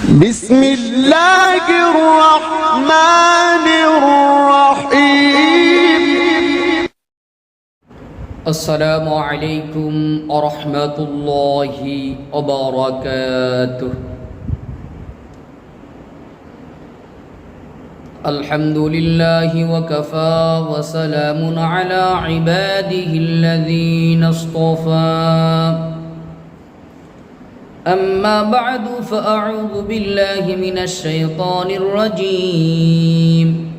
بسم الله الرحمن الرحيم. السلام عليكم ورحمة الله وبركاته. الحمد لله وكفى وسلام على عباده الذين اصطفى. أما بعد فأعوذ بالله من الشيطان الرجيم.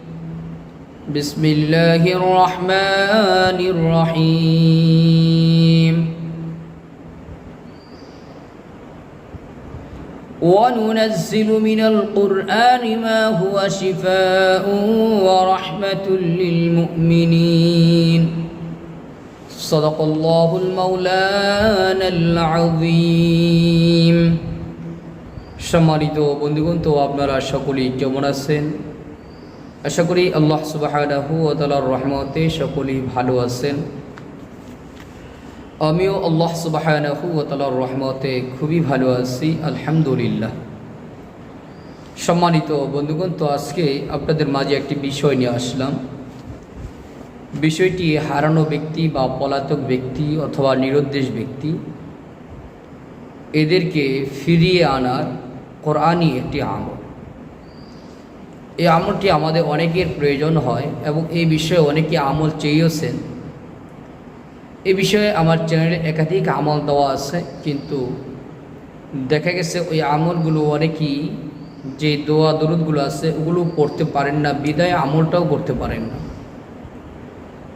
بسم الله الرحمن الرحيم. وننزل من القرآن ما هو شفاء ورحمة للمؤمنين. صدق الله المولانا العظيم সম্মানিত বন্ধুগণ তো আপনারা সকলেই কেমন আছেন আশা করি আল্লাহ সুবাহানাহু ও তালার রহমতে সকলেই ভালো আছেন আমিও আল্লাহ সুবাহানাহু ও তালার রহমতে খুবই ভালো আছি আলহামদুলিল্লাহ সম্মানিত বন্ধুগণ তো আজকে আপনাদের মাঝে একটি বিষয় নিয়ে আসলাম বিষয়টি হারানো ব্যক্তি বা পলাতক ব্যক্তি অথবা নিরুদ্দেশ ব্যক্তি এদেরকে ফিরিয়ে আনার কোরআনই একটি আমল। এই আমলটি আমাদের অনেকের প্রয়োজন হয় এবং এই বিষয়ে অনেকে আমল চেয়েছেন এ বিষয়ে আমার চ্যানেলে একাধিক আমল দেওয়া আছে, কিন্তু দেখা গেছে ওই আমলগুলো অনেকেই যে দোয়া দরুদগুলো আছে, ওগুলো পড়তে পারেন না, বিদায় আমলটাও করতে পারেন না।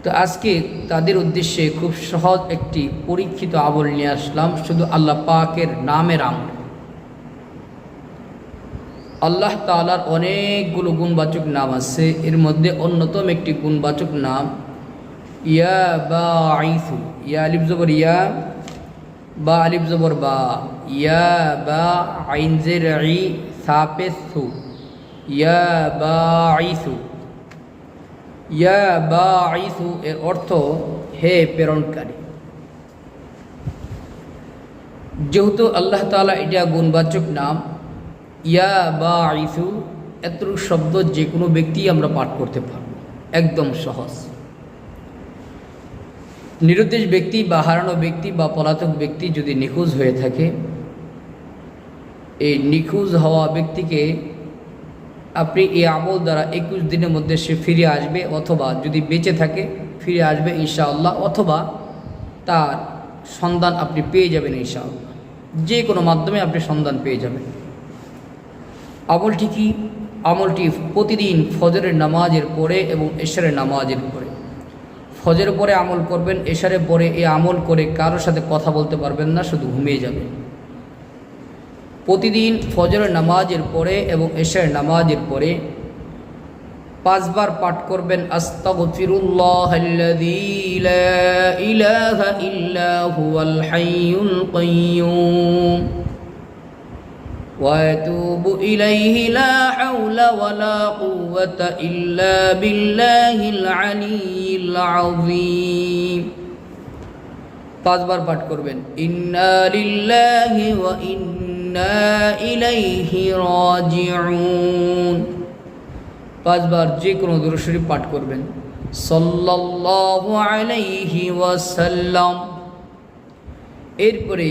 তো আজকে তাদের উদ্দেশ্যে খুব সহজ একটি পরীক্ষিত আমল নিয়ে আসলাম, শুধু আল্লাহ পাকের নামের আমল। আল্লাহ তালার অনেকগুলো গুণবাচক নাম আছে, এর মধ্যে অন্যতম একটি গুণবাচক নাম ইয়া বা আইসু। ইয়া আলিফ জবর ইয়া, বা আলিফ জবর বা। ইয়া বা আইনজের আই সাপে সু। ইয়া বা আইসু। ইয়া বা আইসু এর অর্থ হে প্রেরণকারী। যেহেতু আল্লাহ তালা এটা গুণবাচক নাম, ইয়া বা আইসু এত শব্দ যে কোনো ব্যক্তি আমরা পাঠ করতে পারব, একদম সহজ। নিরুদ্দেশ ব্যক্তি বা হারানো ব্যক্তি বা পলাতক ব্যক্তি যদি নিখোঁজ হয়ে থাকে, এই নিখোঁজ হওয়া ব্যক্তিকে আপনি এই আমল দ্বারা একুশ দিনের মধ্যে সে ফিরে আসবে অথবা যদি বেঁচে থাকে, ফিরে আসবে ইনশাআল্লাহ, অথবা তার সন্ধান আপনি পেয়ে যাবেন ইনশাআল্লাহ। যে কোনো মাধ্যমে আপনি সন্ধান পেয়ে যাবেন। আমলটি কি আমলটি প্রতিদিন ফজরের নামাজের পরে এবং এশারের নামাজের পরে। ফজরের পরে আমল করবেন, এশারের পরে এই আমল করে কারোর সাথে কথা বলতে পারবেন না, শুধু ঘুমিয়ে যাবেন। প্রতিদিন ফজরের নামাজের পরে এবং এশারের নামাজের পরে পাঁচবার পাঠ করবেন আস্তাগফিরুল্লাহ আল্লাযী লা ইলাহা ইল্লা হুয়াল হাইয়ুল কাইয়্যুম واتوب اليه لا حول ولا قوه الا بالله العلي العظيم পাঁচবার পাঠ করবেন ইন্না লিল্লাহি ওয়া ইন্না পাঁচবার যে কোনো দুরুশরীফ পাঠ করবেন। সাল্লাল্লাহু এরপরে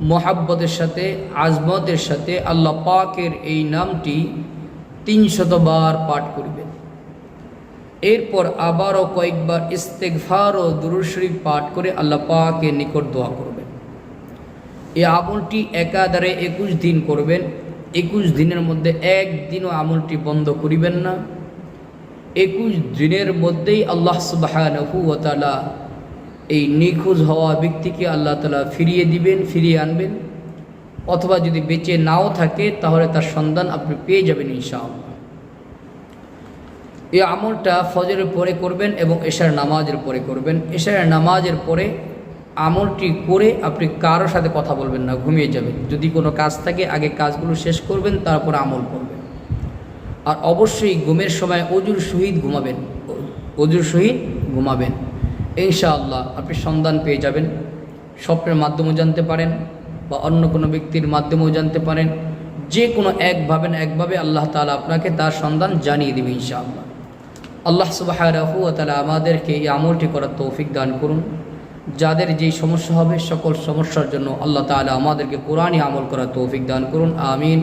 মোহাব্বতের সাথে, আজমতের সাথে আল্লাহ পাকের এই নামটি তিনশতবার পাঠ করবেন। এরপর আবারও কয়েকবার ইস্তেকফার ও দুরুশরীফ পাঠ করে আল্লাহ পাকের নিকট দোয়া করবেন। এই আমলটি একাধারে একুশ দিন করবেন। একুশ দিনের মধ্যে একদিনও আমলটি বন্ধ করিবেন না। একুশ দিনের মধ্যেই আল্লাহ সুবাহানহুতালা এই নিখোঁজ হওয়া ব্যক্তিকে আল্লাহ তালা ফিরিয়ে দিবেন, ফিরিয়ে আনবেন। অথবা যদি বেঁচে নাও থাকে, তাহলে তার সন্ধান আপনি পেয়ে যাবেন ইনশাআল্লাহ। এই আমলটা ফজরের পরে করবেন এবং এশার নামাজের পরে করবেন। এশার নামাজের পরে আমলটি করে আপনি কারও সাথে কথা বলবেন না, ঘুমিয়ে যাবেন। যদি কোনো কাজ থাকে, আগে কাজগুলো শেষ করবেন, তারপর আমল করবেন। আর অবশ্যই ঘুমের সময় অজুর সহিত ঘুমাবেন। অজুর সহিত ঘুমাবেন। ইনশাআল্লাহ আপনি সন্ধান পেয়ে যাবেন। স্বপ্নের মাধ্যমেও জানতে পারেন বা অন্য কোনো ব্যক্তির মাধ্যমেও জানতে পারেন। যে কোনো একভাবে না একভাবে আল্লাহ তাআলা আপনাকে তার সন্ধান জানিয়ে দেবে ইনশাআল্লাহ। আল্লাহ সুবাহ তালা আমাদেরকে এই আমলটি করার তৌফিক দান করুন। যাদের যেই সমস্যা হবে, সকল সমস্যার জন্য আল্লাহ তালা আমাদেরকে কোরআনই আমল করার তৌফিক দান করুন। আমিন।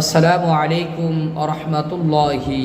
আসসালামু আলাইকুম আ রহমতুল্লাহি